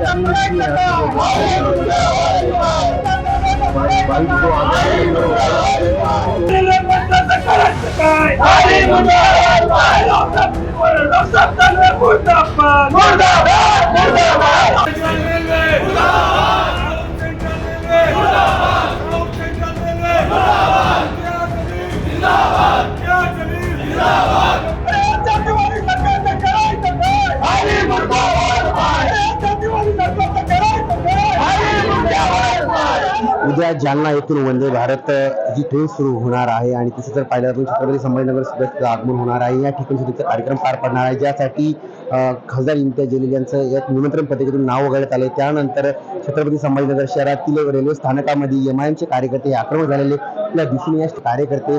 C bike जो उद्या जालना येथून वंदे भारत जी ही ट्रेन सुरू होणार आहे आणि तसं जर पाहिलं तर छत्रपती संभाजीनगर सुद्धा आगमन होणार आहे. या ठिकाणी सुद्धा कार्यक्रम पार पडणार आहे. ज्यासाठी खासदार इम्तियाज जलील यांचं एक निमंत्रण पत्रिकेतून नाव वगळण्यात आले त्यानंतर छत्रपती संभाजीनगर शहरातील रेल्वे स्थानकामध्ये एम आय एमचे कार्यकर्ते आक्रमक झालेले आपल्या दिसून या कार्यकर्ते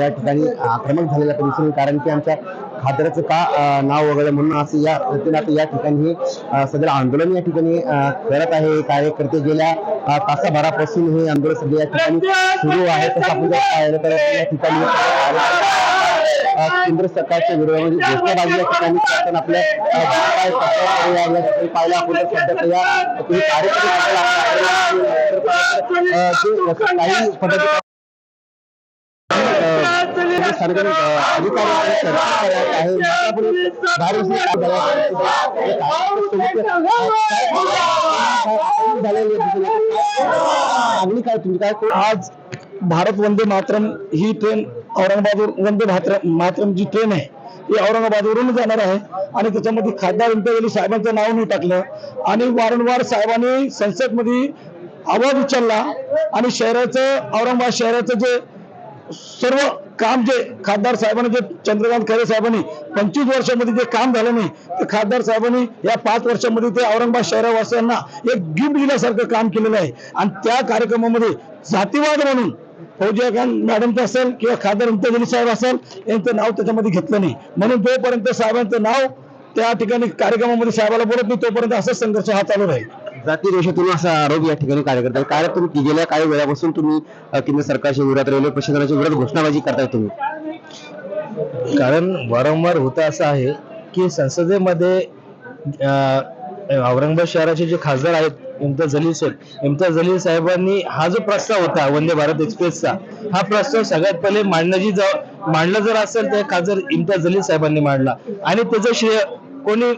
या ठिकाणी आक्रमक झालेला दिसून कारण की आमच्या खासदाराचं का नाव वगळलं म्हणून असं या वतीनं आता या ठिकाणी सगळं आंदोलन या ठिकाणी करत आहे. कार्यकर्ते गेल्या तासाभरापासून हे आंदोलन सगळे या ठिकाणी सुरू आहे. तसं आपण जर पाहिलं तर या ठिकाणी केंद्र सरकारच्या विरोधामध्ये घोषणाबाजी या ठिकाणी करताना आपल्या या ठिकाणी पाहिलं. आपण तर सध्या या तुम्ही कार्यकर्ते काही पद्धती सरकारी अधिकारी सरकार आहे. मागणी काय तुमची काय आज भारत वंदे मातरम ही ट्रेन औरंगाबाद वंदे मातरम मातरम जी ट्रेन आहे. ती औरंगाबादवरून जाणार आहे. आणि त्याच्यामध्ये खासदार अली साहेबांचं नाव नाही टाकलं. आणि वारंवार साहेबांनी संसदमध्ये आवाज उचलला. आणि शहराचं औरंगाबाद शहराचं जे सर्व काम जे खासदार साहेबांनी जे चंद्रकांत खैरे साहेबांनी पंचवीस वर्षामध्ये जे काम झालं नाही ते खासदार साहेबांनी या पाच वर्षामध्ये ते औरंगाबाद शहरावासियांना एक गिफ्ट दिल्यासारखं काम केलेलं आहे. आणि त्या कार्यक्रमामध्ये जातीवाद म्हणून फौजिया खान मॅडमचं असेल किंवा खासदार इम्तियाज साहेब असेल यांचं नाव त्याच्यामध्ये घेतलं नाही. म्हणून जोपर्यंत साहेबांचं नाव त्या ठिकाणी कार्यक्रमामध्ये साहेबाला बोलत नाही तोपर्यंत असाच संघर्ष हा चालू राहील. जाती देशातून असा आरोप या ठिकाणी कार्यकर्ते काय तुम्ही गेल्या काही वेळापासून तुम्ही केंद्र सरकारच्या विरोधात रेल्वे प्रशासनाच्या विरोधात घोषणाबाजी करताय तुम्ही? कारण वारंवार होतं असं आहे की संसदेमध्ये अं, औरंगाबाद शहराचे जे खासदार आहेत इम्तियाज जलील साहेब इम्तियाज जलील साहेबांनी हा जो प्रस्ताव होता वंदे भारत एक्सप्रेसचा हा प्रस्ताव सगळ्यात पहिले मांडण्याची जर मांडला जर असेल तर खासदार इम्तियाज जलील साहेबांनी मांडला. आणि त्याचं श्रेय कोणी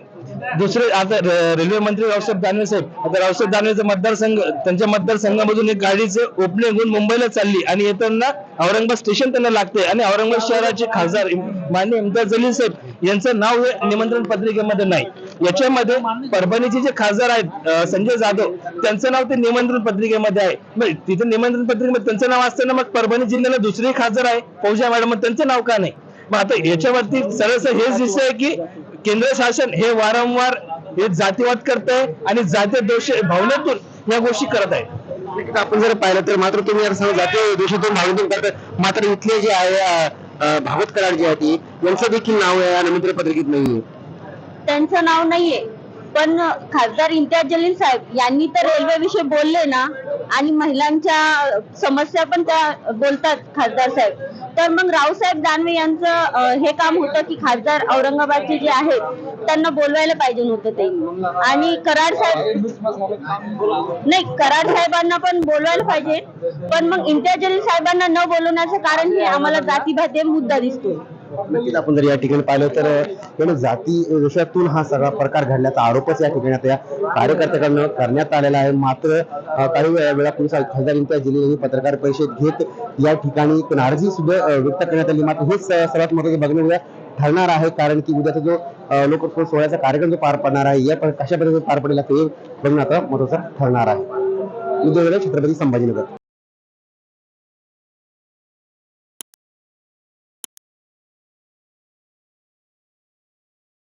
दुसरे आता रेल्वे मंत्री रावसाहेब दानवे साहेब. आता रावसाहेब दानवेचा मतदारसंघ त्यांच्या मतदारसंघामधून एक गाडीचे ओपनिंग होऊन मुंबईला चालली आणि येताना औरंगाबाद स्टेशन त्यांना लागते आणि औरंगाबाद शहराचे खासदार मान्य इम्तियाज जलील साहेब यांचं नाव हे निमंत्रण पत्रिकेमध्ये नाही. याच्यामध्ये परभणीचे जे खासदार आहेत संजय जाधव त्यांचं नाव ते निमंत्रण पत्रिकेमध्ये आहे. मग तिथे निमंत्रण पत्रिकेमध्ये त्यांचं नाव असताना मग परभणी जिल्ह्याला दुसरे खासदार आहे फौजा मॅडम त्यांचं नाव का नाही? मग आता याच्यावरती सरळ हेच दिसत आहे की केंद्र शासन हे वारंवार हे जातीवाद करत आहे आणि जातीय दोष भावनेतून या गोष्टी करत आहे. आपण जर पाहिलं तर मात्र तुम्ही जातीय देशातून भावनेतून करताय. मात्र इथले जे आहे भागवत कराड जे आहे ती यांचं देखील नाव या निमंत्रण पत्रिकेत नाहीये. त्यांचं नाव नाहीये. पण खासदार इम्तियाज जलील साहेब यांनी तर रेल्वे विषयी बोलले ना आणि महिलांच्या समस्या पण त्या बोलतात खासदार साहेब. तर मग रावसाहेब दानवे यांचं हे काम होतं की खासदार औरंगाबादचे जे आहेत त्यांना बोलवायला पाहिजे होतं ते. आणि कराड साहेब नाही कराड साहेबांना पण बोलवायला पाहिजे. पण मग इम्तियाज साहेबांना न बोलवण्याचं कारण हे आम्हाला जातीभेद मुद्दा दिसतो नक्कीच आपण जर या ठिकाणी पाहिलं तर जाती विषयातून हा सगळा प्रकार घडल्याचा आरोपच या ठिकाणी आता या कार्यकर्त्याकडनं करण्यात आलेला आहे. मात्र काही वेळा वेळापूर्वी खासदार इम्तियाज जलील यांनी पत्रकार परिषद घेत या ठिकाणी नाराजी सुद्धा व्यक्त करण्यात आली. मात्र हेच सर्वात महत्वाचं बघणं उद्या ठरणार आहे. कारण की उद्याचा जो अ, लोकोत्सव सोहळ्याचा कार्यक्रम जो पार पडणार आहे या प- कशा पद्धतीने पार पडेल ते बघणं आता महत्वाचं ठरणार आहे. उद्या छत्रपती संभाजीनगर.